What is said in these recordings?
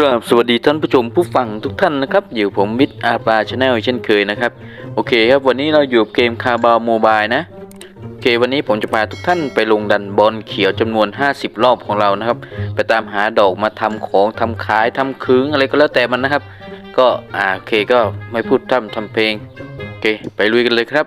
ครับสวัสดีท่านผู้ชมผู้ฟังทุกท่านนะครับ อยู่ผมวิทย์อาปาชาแนลเช่นเคยนะครับ โอเคครับวันนี้เราอยู่กับเกมคาบาวโมบายนะ โอเควันนี้ผมจะพาทุกท่านไปลงดันบอลเขียวจำนวน 50 รอบของเรานะครับ ไปตามหาดอกมาทำของทำขายทำคืงอะไรก็แล้วแต่มันนะครับ ก็อ่าโอเคก็ไม่พูดทำทำเพลงโอเค ไปลุยกันเลยครับ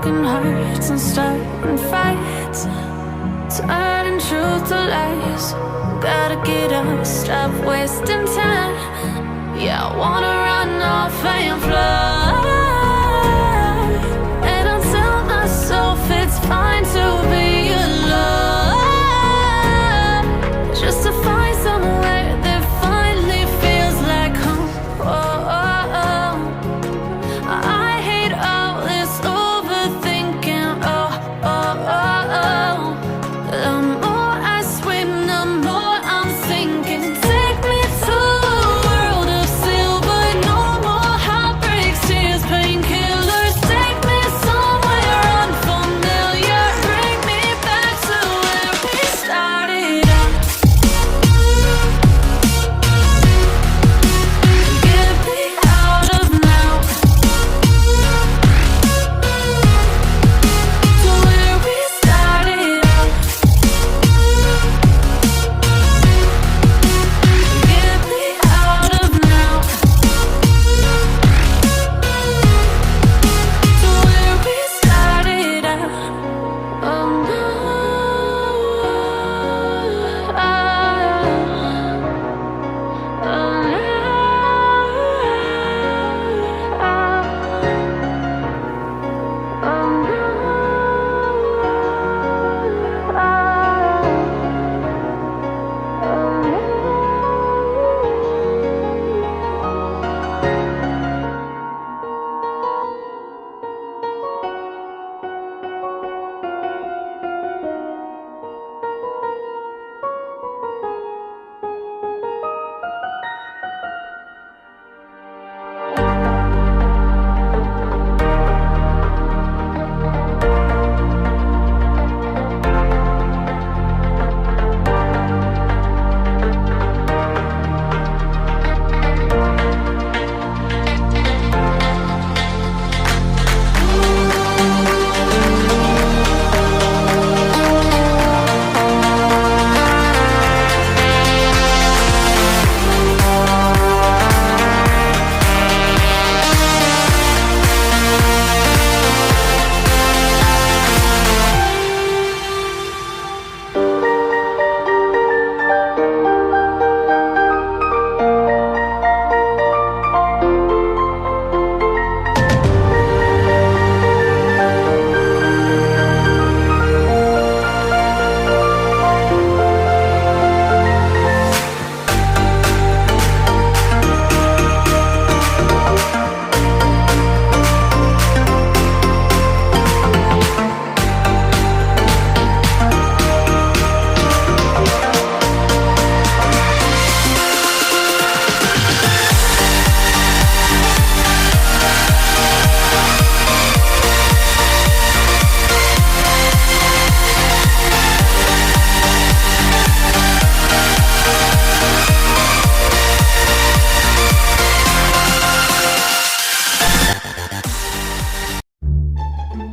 broken hearts and starting fights, turning truth to lies. Gotta get up, stop wasting time. Yeah, I wanna run off and fly.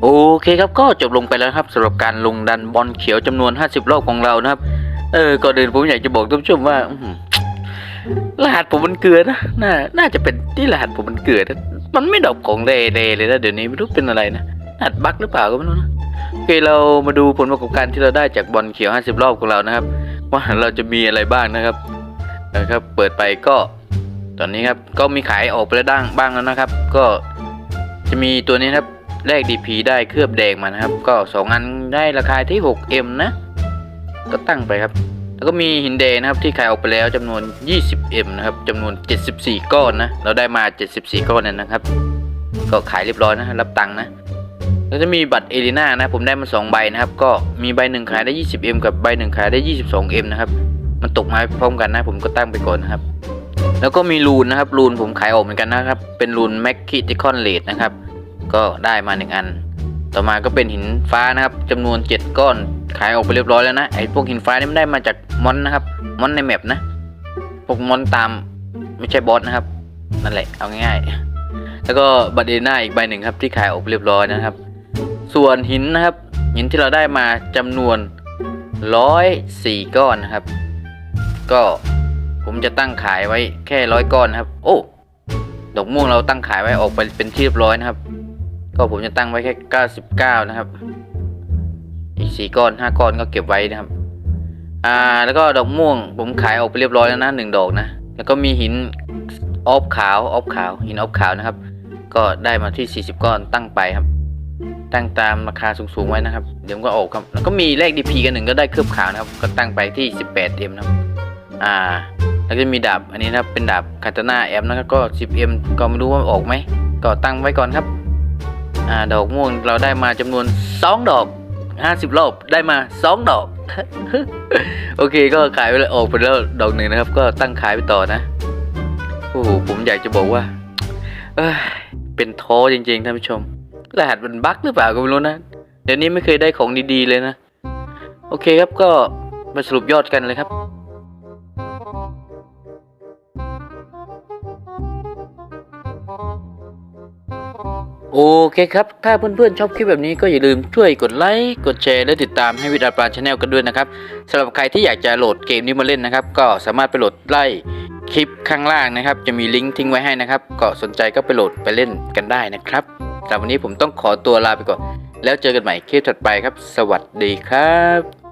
โอเคครับก็จบลงไปแล้วครับสำหรับการลงดันบอลเขียวจำนวน 50 รอบของเรานะครับ เออก่อนอื่นผมอยากจะบอกท่านผู้ชมว่าอืรหัสผมมันเกลือนะน่าน่าจะเป็นที่รหัสผมมันเกลือนะมันไม่ดอกของเดเดเลยนะเดี๋ยวนี้ไม่รู้เป็นอะไรนะรหัสบั๊กหรือเปล่าก็ไม่รู้นะโอเคเรามาดูผลประกอบการที่เราได้จากบอลเขียว 50 รอบของเรานะครับ ว่าเราจะมีอะไรบ้างนะครับนะครับ เปิดไปก็ ตอนนี้ครับก็มีขายออกไปแล้วด้งบ้างแล้วนะครับ ก็จะมีตัวนี้ครับ แลก DP ได้เคลือบแดงมานะครับ ก็สองอันได้ราคาที่ 6M นะ ก็ตั้งไปครับ แล้วก็มีหินแดงนะครับที่ขายออกไปแล้วจำนวน 20M นะครับจำนวน 74 ก้อนนะ เราได้มา 74 ก้อนนั่นนะครับ ก็ขายเรียบร้อยนะรับตังค์นะแล้วจะมีบัตรเอลิน่านะผมได้มา2ใบนะครับ ก็มีใบหนึ่งขายได้ 20M กับใบหนึ่งขายได้ 22M นะครับ มันตกมาพร้อมกันนะ ผมก็ตั้งไปก่อนนะครับ แล้วก็มีรูนนะครับรูนผมขายออกเหมือนกันนะครับ เป็นรูนแมคคิติคอนเลดนะครับ ก็ได้มาหนึ่งอัน ต่อมาก็เป็นหินฟ้านะครับจำนวน 7 ก้อนขายออกไปเรียบร้อยแล้วนะไอ้พวกหินฟ้านี่มันได้มาจากมอนนะครับมอนในแมปนะพวกมอนตามไม่ใช่บอสนะครับนั่นแหละเอาง่ายๆ แล้วก็บัตรเดน่าอีกใบหนึ่งครับที่ขายออกไปเรียบร้อยนะครับ ส่วนหินนะครับ หินที่เราได้มาจำนวน104ก้อนนะครับ ก็ผมจะตั้งขายไว้แค่ร้อยก้อนนะครับ โอ้ดอกม่วงเราตั้งขายไว้ออกไปเป็นที่เรียบร้อยนะครับ ก็ผมจะตั้งไว้แค่ 99 นะครับ อีก 4 ก้อน 5 ก้อนก็เก็บไว้นะครับ อ่า แล้วก็ดอกม่วง ผมขายออกไปเรียบร้อยแล้วนะหนึ่งดอกนะ แล้วก็มีหินออฟขาวออฟขาว หินออฟขาวนะครับ ก็ได้มาที่ 40 ก้อนตั้งไปครับ ตั้งตามราคาสูงๆไว้นะครับ เดี๋ยวมันก็ออกครับ แล้วก็มีเลข DP กันหนึ่งก็ได้เคลือบขาวนะครับ ก็ตั้งไปที่ 18M นะครับ อ่า แล้วก็มีดาบ อันนี้นะครับ เป็นดาบคาตาน่าแอมนะครับ ก็ 10M ก็ไม่รู้ว่าออกไหม ก็ตั้งไว้ก่อนครับ อ่าดอกม่วงเราได้มาจำนวน 2 ดอก 50 รอบได้มา 2 ดอก โอเคก็ขายไปแล้วออกไปแล้วดอกหนึ่งนะครับ ก็ตั้งขายไปต่อนะโอ้โหผมอยากจะบอกว่าเอ้ยเป็นท้อจริงๆท่านผู้ชม รหัสมันบั๊กหรือเปล่าก็ไม่รู้นะ เดี๋ยวนี้ไม่เคยได้ของดีๆเลยนะ โอเคครับก็มาสรุปยอดกันเลยครับ โอเคครับ ถ้าเพื่อนๆชอบคลิปแบบนี้ก็อย่าลืมช่วยกดไลค์กดแชร์และติดตามให้วิดาปลาชาแนลกันด้วยนะครับสำหรับใครที่อยากจะโหลดเกมนี้มาเล่นนะครับ ก็สามารถไปโหลดไล่คลิปข้างล่างนะครับ จะมีลิงก์ทิ้งไว้ให้นะครับ ก็สนใจก็ไปโหลดไปเล่นกันได้นะครับสำหรับวันนี้ผมต้องขอตัวลาไปก่อน แล้วเจอกันใหม่คลิปถัดไปครับ สวัสดีครับ